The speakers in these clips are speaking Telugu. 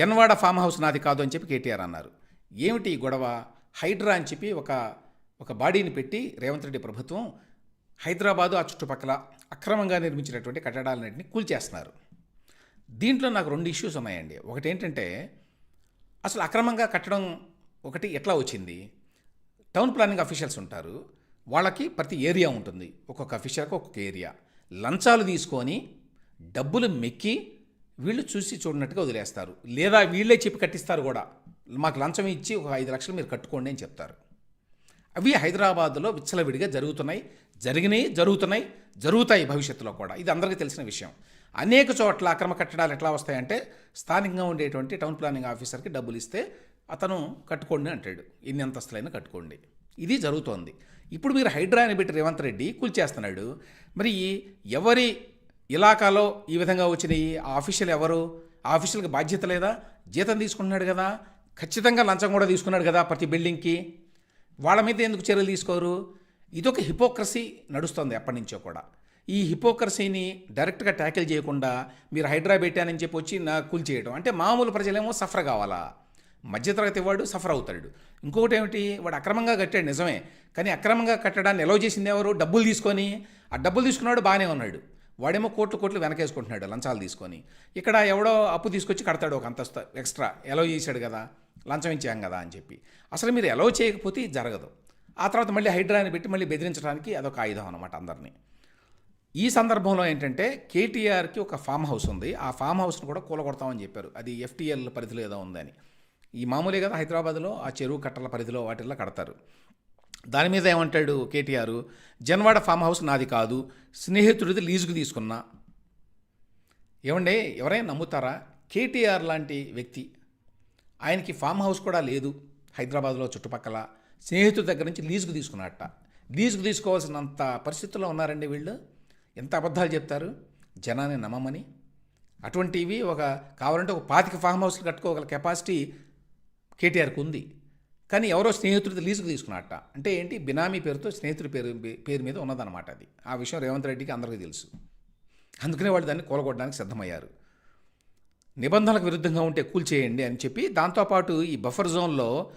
జన్వాడ ఫామ్ హౌస్ నాది కాదు అని చెప్పి కేటీఆర్ అన్నారు. ఏమిటి గొడవ? హైడ్రా అని చెప్పి ఒక ఒక బాడీని పెట్టి రేవంత్ రెడ్డి ప్రభుత్వం హైదరాబాదు ఆ చుట్టుపక్కల అక్రమంగా నిర్మించినటువంటి కట్టడాలన్నింటినీ కూల్చేస్తున్నారు. దీంట్లో నాకు రెండు ఇష్యూస్ ఉన్నాయండి. ఒకటి ఏంటంటే అసలు అక్రమంగా కట్టడం ఒకటి ఎట్లా వచ్చింది? టౌన్ ప్లానింగ్ అఫీషియల్స్ ఉంటారు. వాళ్ళకి ప్రతి ఏరియా ఉంటుంది. ఒక్కొక్క అఫీషియల్కి ఒక్కొక్క ఏరియా. లంచాలు తీసుకొని డబ్బులు మెక్కి వీళ్ళు చూసి చూడనట్టుగా వదిలేస్తారు. లేదా వీళ్ళే చెప్పి కట్టిస్తారు కూడా. మాకు లంచం ఇచ్చి ఒక ఐదు లక్షలు మీరు కట్టుకోండి అని చెప్తారు. అవి హైదరాబాద్లో విచ్చలవిడిగా జరుగుతున్నాయి. జరిగినాయి జరుగుతున్నాయి. జరుగుతాయి భవిష్యత్తులో కూడా. ఇది అందరికీ తెలిసిన విషయం. అనేక చోట్ల అక్రమ కట్టడాలు ఎట్లా వస్తాయంటే స్థానికంగా ఉండేటువంటి టౌన్ ప్లానింగ్ ఆఫీసర్కి డబ్బులు ఇస్తే అతను కట్టుకోండి అంటాడు. ఎన్ని అంతస్తులైనా కట్టుకోండి. ఇది జరుగుతోంది. ఇప్పుడు మీరు హైడ్రా అని పెట్టి రేవంత్ రెడ్డి కూల్చేస్తున్నాడు. మరి ఎవరి ఇలాకాలో ఈ విధంగా వచ్చినాయి ఆ ఆఫీషియల్ ఎవరు? ఆ ఆఫీషియల్కి బాధ్యత లేదా? జీతం తీసుకుంటున్నాడు కదా. ఖచ్చితంగా లంచం కూడా తీసుకున్నాడు కదా ప్రతి బిల్డింగ్కి. వాళ్ళ మీద ఎందుకు చర్యలు తీసుకోరు? ఇదొక హిపోక్రసీ నడుస్తుంది ఎప్పటి నుంచో కూడా. ఈ హిపోక్రసీని డైరెక్ట్గా ట్యాకిల్ చేయకుండా మీరు హైడ్రా పెట్టానని చెప్పి వచ్చి నా కూల్ చేయడం. అంటే మామూలు ప్రజలేమో సఫర్ కావాలా? మధ్యతరగతి వాడు సఫర్ అవుతాడు. ఇంకొకటి ఏమిటి? వాడు అక్రమంగా కట్టాడు నిజమే. కానీ అక్రమంగా కట్టడాన్ని ఎలవ్ చేసింది ఎవరు? డబ్బులు తీసుకొని. ఆ డబ్బులు తీసుకున్నాడు బాగానే ఉన్నాడు. వాడేమో కోట్లు కోట్లు వెనకేసుకుంటున్నాడు లంచాలు తీసుకొని. ఇక్కడ ఎవడో అప్పు తీసుకొచ్చి కడతాడు ఒక అంతస్తు ఎక్స్ట్రా. ఎలో చేశాడు కదా లంచం ఇచ్చాం కదా అని చెప్పి. అసలు మీరు ఎలో చేయకపోతే జరగదు. ఆ తర్వాత మళ్ళీ హైడ్రాని పెట్టి మళ్ళీ బెదిరించడానికి అదొక ఆయుధం అనమాట అందరినీ. ఈ సందర్భంలో ఏంటంటే కేటీఆర్కి ఒక ఫామ్ హౌస్ ఉంది. ఆ ఫామ్ హౌస్ను కూడా కూలగొడతామని చెప్పారు. అది ఎఫ్టీఎల్ పరిధిలో ఏదో ఉందని. ఈ మామూలే కదా హైదరాబాద్లో ఆ చెరువు కట్టల పరిధిలో వాటిల్లో కడతారు. దాని మీద ఏమంటాడు కేటీఆర్? జన్వాడ ఫామ్ హౌస్ నాది కాదు స్నేహితుడిది లీజుకు తీసుకున్నా. ఏమండే ఎవరైనా నమ్ముతారా? కేటీఆర్ లాంటి వ్యక్తి. ఆయనకి ఫామ్ హౌస్ కూడా లేదు హైదరాబాద్లో చుట్టుపక్కల. స్నేహితుడి దగ్గర నుంచి లీజుకు తీసుకున్నట్ట లీజుకు తీసుకోవాల్సినంత పరిస్థితుల్లో ఉన్నారండి వీళ్ళు? ఎంత అబద్ధాలు చెప్తారు? జనాన్ని నమ్మమని. అటువంటివి ఒక కావాలంటే ఒక పాతిక ఫామ్ హౌస్లు కట్టుకోగల కెపాసిటీ కేటీఆర్కి ఉంది. కానీ ఎవరో స్నేహితుడితో లీజుకు తీసుకున్నట్ట అంటే ఏంటి? బినామీ పేరుతో స్నేహితుడి పేరు పేరు మీద ఉన్నదన్నమాట అది. ఆ విషయం రేవంత్ రెడ్డికి అందరికీ తెలుసు. అందుకనే వాళ్ళు దాన్ని కూలగొట్టడానికి సిద్ధమయ్యారు. నిబంధనలకు విరుద్ధంగా ఉంటే కూల్చేయండి అని చెప్పి దాంతోపాటు ఈ బఫర్ జోన్లో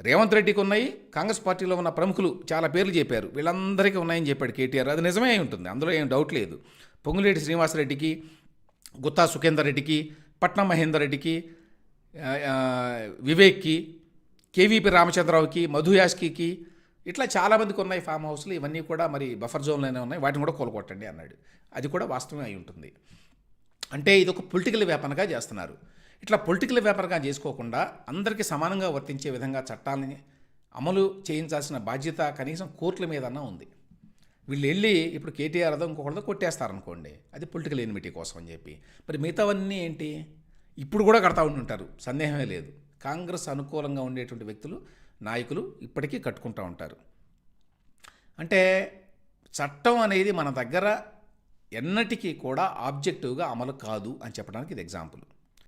రేవంత్ రెడ్డికి ఉన్నాయి కాంగ్రెస్ పార్టీలో ఉన్న ప్రముఖులు చాలా పేర్లు చెప్పారు. వీళ్ళందరికీ ఉన్నాయని చెప్పాడు కేటీఆర్. అది నిజమే అయి ఉంటుంది. అందులో ఏం డౌట్ లేదు. పొంగులేటి శ్రీనివాసరెడ్డికి గుత్తా సుఖేందర్ రెడ్డికి పట్నం మహేందర్ రెడ్డికి వివేక్కి కేవీపీ రామచంద్రరావుకి మధు యాస్కికి ఇట్లా చాలామందికి ఉన్నాయి ఫామ్ హౌస్లు. ఇవన్నీ కూడా మరి బఫర్ జోన్లోనే ఉన్నాయి. వాటిని కూడా కోలుకొట్టండి అన్నాడు. అది కూడా వాస్తవమే అయి ఉంటుంది. అంటే ఇది ఒక పొలిటికల్ వేపనగా చేస్తున్నారు. ఇట్లా పొలిటికల్ వేపనగా చేసుకోకుండా అందరికీ సమానంగా వర్తించే విధంగా చట్టాలని అమలు చేయించాల్సిన బాధ్యత కనీసం కోర్టుల మీదన్నా ఉంది. వీళ్ళు వెళ్ళి ఇప్పుడు కేటీఆర్ అదో ఇంకొకరితో కొట్టేస్తారనుకోండి. అది పొలిటికల్ ఎనిమిటీ కోసం అని చెప్పి. మరి మిగతావన్నీ ఏంటి? ఇప్పుడు కూడా కడతా ఉంటుంటారు. సందేహమే లేదు. కాంగ్రెస్ అనుకూలంగా ఉండేటువంటి వ్యక్తులు నాయకులు ఇప్పటికీ కట్టుకుంటూ ఉంటారు. అంటే చట్టం అనేది మన దగ్గర ఎన్నటికీ కూడా ఆబ్జెక్టివ్గా అమలు కాదు అని చెప్పడానికి ఇది ఎగ్జాంపుల్.